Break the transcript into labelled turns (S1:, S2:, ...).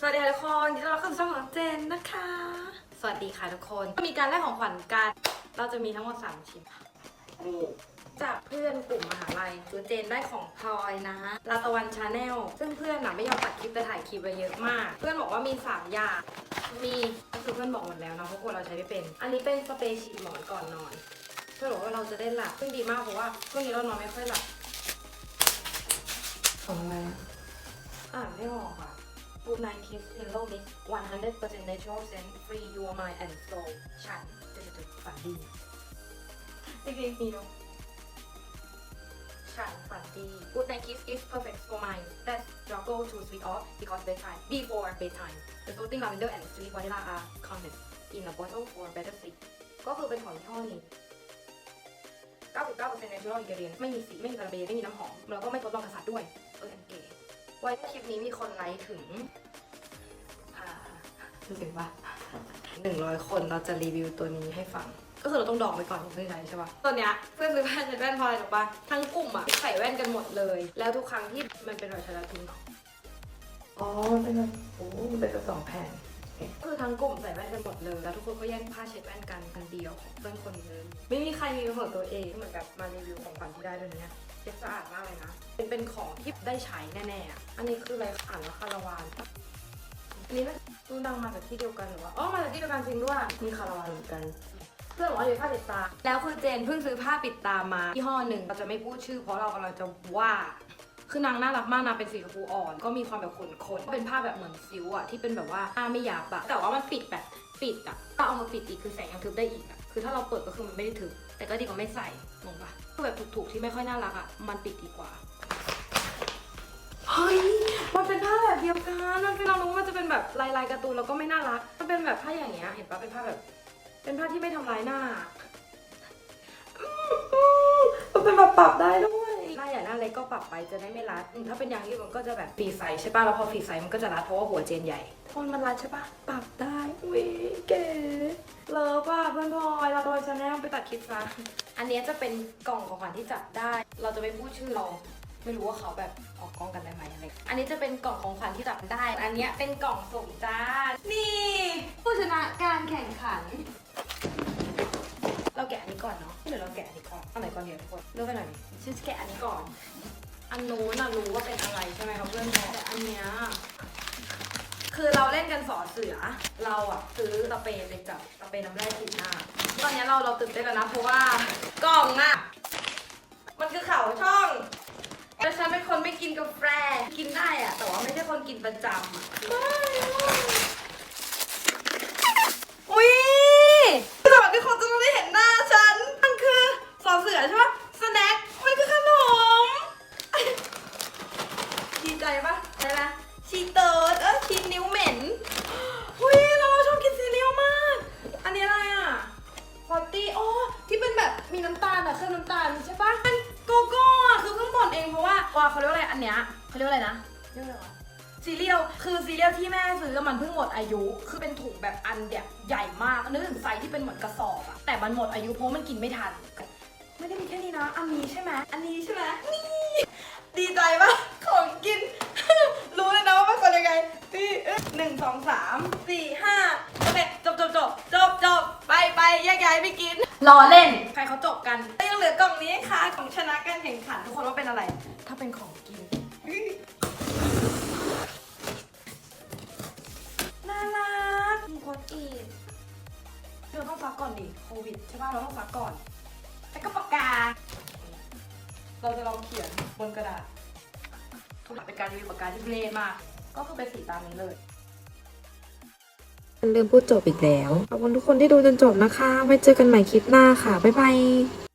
S1: สวัสดีค่ะทุกคนยินดีต้อนรับเข้าสู่ช่องของเจนนะคะ สวัสดีค่ะทุกคน มีการแลกของขวัญกัน เราจะมีทั้งหมด 3 ชิ้นจากเพื่อนกลุ่มมหาลัยคือเจนได้ของพลอยนะลาตะวันชาแนล ซึ่งเพื่อนน่ะไม่ยอมตัดคลิปแต่ถ่ายคลิปไว้เยอะมาก เพื่อนบอกว่ามี 3 อย่าง มีก็คือเพื่อนบอกหมดแล้วนะเพราะคนเราใช้ไม่เป็น อันนี้เป็นสเปรย์ฉีดหมอนก่อนนอน เพื่อนบอกว่าเราจะได้หลับ ซึ่งดีมากเพราะว่าช่วงนี้เรานอนไม่ค่อยหลับของอะไรอะอ่านไม่ออกอะ Good night kiss hello mix 100% natural scent free your mind and soul ฉันจะจะฝันดีจริงๆมีเนอะฉันฝันดี Good night kiss is perfect for mine that's your go to sleep off because bedtime before bedtime the soothing lavender and sweet vanilla are common in a bottle for better sleep ก็คือเป็นของยี่ห้อนี้99% natural ingredient ไม่มีสี ไม่มีพาราเบนไม่มีน้ำหอม แล้วก็ไม่ทดลองกษัตริย์ด้วย เอออันเก๋ ไว้คลิปนี้มีคนไลค์ถึงรู้สึกว่าหนึ่งร้อยคนเราจะรีวิวตัวนี้ให้ฟัง ก็คือเราต้องดองไปก่อนถึงจะใช้ใช่ปะตัวเนี้ยเพื่อนซื้อแว่นใช้แว่นพอะไรถูกปะทั้งกลุ่มอะใส่แว่นกันหมดเลย แล้วทุกครั้งที่มันเป็นรอยชาลาทินอ๋อเป็นแบบโอ้เป็นแบบสองแผ่น คือทั้งกลุ่มใส่แว่นกันหมดเลย แล้วทุกคนก็แย่งผ้าเช็ดแว่นกันอันเดียวของเพื่อนคนนึงไม่มีใครมีเป็นของตัวเองเหมือนกับมารีวิวของขวัญที่ได้ด้วยเนี่ยเช็ดสะอาดมากเลยนะเป็นเป็นของที่ได้ใช้แน่ๆอะอันนี้คืออะไรอ่านว่าคาราวานปะอันนี้น่ารู้ดังมาจากที่เดียวกันหรือว่าอ๋อมาจากที่เดียวกันจริงด้วยมีคาราวานเหมือนกันเพื่อนบอกว่าอยู่ผ้าปิดตา แล้วคือเจนเพิ่งซื้อผ้าปิดตามายี่ห้อหนึ่งเราจะไม่พูดชื่อเพราะเรากำลังจะว่า คือนางน่ารักมากนางเป็นสีชมพูอ่อน ก็มีความแบบขนขนเป็นผ้าแบบเหมือนซิวอะที่เป็นแบบว่าผ้าไม่หยาบอะแต่ว่ามันปิดแบบปิดอะถ้าเอามาปิดอีกคือแสงยังทึบได้อีกอะคือถ้าเราเปิดก็คือมันไม่ได้ทึบแต่ก็ดีกว่าไม่ใส่งงปะคือแบบถูกๆที่ไม่ค่อยน่ารักอะมันปิดดีกว่าเฮ้ยมันเป็นผ้าแบบเดียวกันมันเป็นเรารู้ว่ามันจะเป็นแบบลายลายการ์ตูนแล้วก็ไม่น่ารักมันเป็นแบบผ้าอย่างเงี้ยเห็นปะเป็นผ้าแบบ เป็นผ้าที่ไม่ทำร้ายหน้ามันเป็นแบบปรับได้ด้วย หน้าใหญ่หน้าเล็กก็ปรับไปจะได้ไม่รัดอืมถ้าเป็นยางยืดมันก็จะแบบฝีใสใช่ป่ะแล้วพอฝีใสมันก็จะรัดเพราะว่าหัวเจนใหญ่ทนมันรัดใช่ป่ะปรับได้อุ้ยเก๋เลิฟอะเพื่อนพลอยเราโดนชาแนลไปตัดคลิปซะอันเนี้ยจะเป็นกล่องของขวัญที่จับได้ เราจะไม่พูดชื่อเรา ไม่รู้ว่าเขาแบบออกกล้องกันได้ไหมอะไร อันนี้จะเป็นกล่องของขวัญที่จับได้ อันเนี้ยเป็นกล่องสุ่มจ้า นี่ ผู้ชนะการแข่งขัน เราแกะอันนี้ก่อนเนาะเดี๋ยวเราแกะอันนี้ก่อนอันไหนก่อนเดี๋ยวทุกคนเลือกไปหน่อยฉันจะแกะอันนี้ก่อน อันนู้นน่ะรู้ว่าเป็นอะไรใช่ไหมครับเพื่อนแต่อันเนี้ยคือเราเล่นกันสอเสือ เราอะซื้อสเปรย์เลยจับสเปรย์น้ำแร่ฉีดหน้า ตอนนี้เราเราตื่นเต้นแล้วนะเพราะว่ากล่องอะมันคือเขาช่องแต่ฉันเป็นคนไม่กินกาแฟ กินได้อะแต่ว่าไม่ใช่คนกินประจำอะ ว่าว่าเขาเรียกว่าอะไรอันเนี้ยเขาเรียกว่าอะไรนะเรียกว่าอะไรวะซีเรียลคือซีเรียลที่แม่ซื้อมันเพิ่งหมดอายุ คือเป็นถุงแบบอันแบบใหญ่มากนึกถึงไซส์ที่เป็นเหมือนกระสอบอะแต่มันหมดอายุเพราะมันกินไม่ทัน ไม่ได้มีแค่นี้นะ อันนี้ใช่ไหมอันนี้ใช่ไหมนี่ดีใจปะของกิน รู้เลยนะว่าเป็นคนยังไงสี่เอ้ยหนึ่งสองสามสี่ห้าโอเคจบจบจบจบจบไปไปแยกย้ายไปกินรอเล่นใครเขาจบกันยังเห ลือกล่องนี้ค่ะของชนะการแข่งขันทุกคนว่าเป็นอะไร ถ้าเป็นของกิน น่ารักมีคนอีกเราต้องซักก่อนดิโควิดใช่ป่ะเราต้องซักก่อนแล้วก็ปากกา เราจะลองเขียนบนกระดาษทุกอย่างเป็นการรีวิวปากกาที่ทุเล่มาก ก็คือเป็นสีตามนี้เลย
S2: ลืมพูดจบอีกแล้ว ขอบคุณทุกคนที่ดูจนจบนะคะ ไว้เจอกันใหม่คลิปหน้าค่ะ บ๊ายบาย